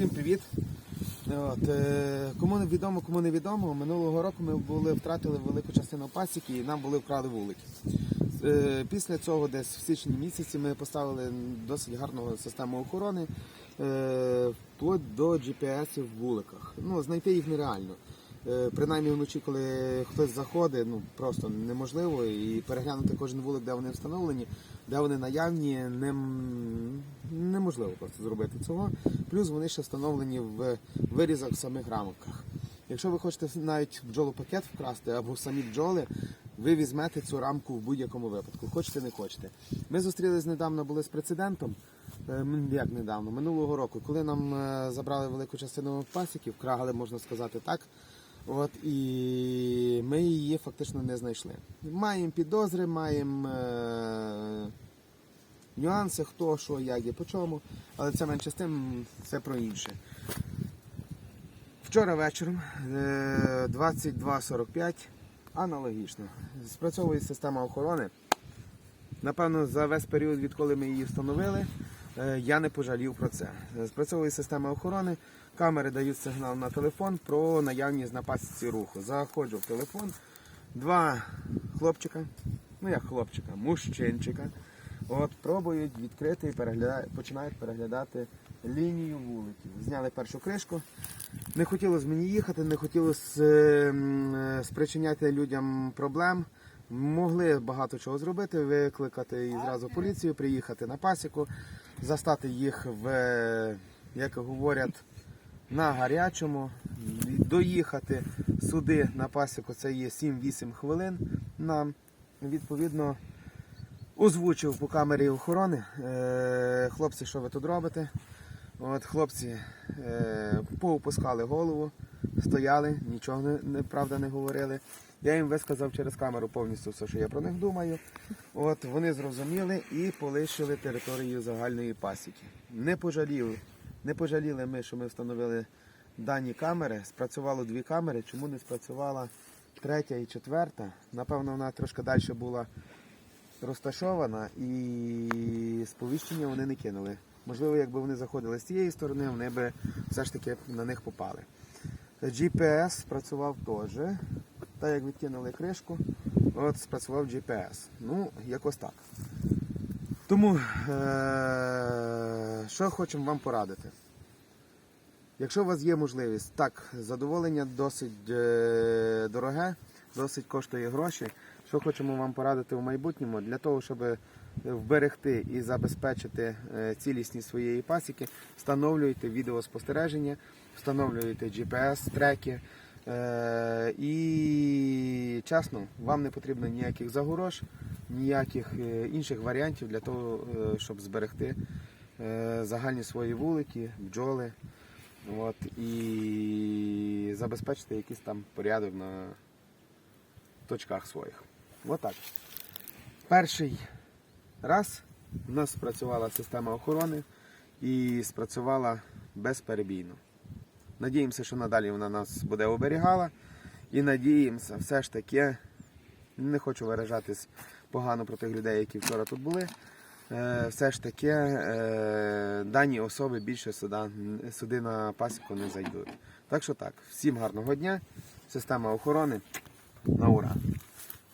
Всім привіт. От, е, кому не відомо, кому не відомо, минулого року ми були втратили велику частину пасіки і нам були вкрали вулики. Е, після цього, десь в січні місяці, ми поставили досить гарну систему охорони, е, вплоть до GPS в вуликах. Ну, знайти їх нереально. Е, Принаймні вночі, коли хтось заходить, ну просто неможливо і переглянути кожен вулик, де вони встановлені, де вони наявні, нем- неможливо просто зробити цього. Плюс вони ще встановлені в вирізах в самих рамках. Якщо ви хочете навіть бджолопакет вкрасти або самі бджоли, ви візьмете цю рамку в будь-якому випадку. Хочете, не хочете. Ми зустрілись недавно були з прецедентом. Е, Як недавно, минулого року, коли нам е, забрали велику частину пасіків, вкрали, можна сказати так. От і ми її фактично не знайшли. Маємо підозри, маємо е, нюанси, хто, що, як і по чому, але це менше з тим, це про інше. Вчора вечором е, 22.45 аналогічно. Спрацьовує система охорони. Напевно, за весь період, відколи ми її встановили, е, я не пожалів про це. Е, Спрацьовує система охорони, камери дають сигнал на телефон про наявність на пасіці руху. Заходжу в телефон, два хлопчика, ну як хлопчика, мужчинчика, от пробують відкрити і перегля... починають переглядати лінію вуликів. Зняли першу кришку. Не хотілося мені їхати, не хотілося е, е, спричиняти людям проблем. Могли багато чого зробити, викликати і зразу поліцію, приїхати на пасіку, застати їх в, е, як говорять, на гарячому, доїхати сюди на пасіку, це є 7-8 хвилин. Нам відповідно озвучив по камері охорони. Е, хлопці, що ви тут робите? От хлопці е, поопускали голову, стояли, нічого не, не- правда не говорили. Я їм висказав через камеру повністю все, що я про них думаю. От вони зрозуміли і полишили територію загальної пасіки. Не пожаліли, не пожаліли ми, що ми встановили дані камери. Спрацювало дві камери. Чому не спрацювала третя і четверта? Напевно, вона трошки далі була розташована і сповіщення вони не кинули. Можливо, якби вони заходили з цієї сторони, вони би все ж таки на них попали. GPS спрацював теж. Так як відкинули кришку, от спрацював GPS. Ну, якось так. Тому, е- що хочемо вам порадити. Якщо у вас є можливість, так, задоволення досить е- дороге, досить коштує гроші. Що хочемо вам порадити в майбутньому, для того, щоб вберегти і забезпечити е, цілісність своєї пасіки, встановлюйте відеоспостереження, встановлюйте GPS-треки. Е, і чесно, вам не потрібно ніяких загорож, ніяких е, інших варіантів для того, е, щоб зберегти е, загальні свої вулики, бджоли. От, і забезпечити якийсь там порядок на точках своїх. Отак. Перший раз у нас спрацювала система охорони і спрацювала безперебійно. Надіємося, що надалі вона нас буде оберігала. І надіємося, все ж таки, не хочу виражатись погано про тих людей, які вчора тут були. е, Все ж таки е, дані особи більше сюди, сюди на пасіку не зайдуть. Так що так, всім гарного дня. Система охорони на ура!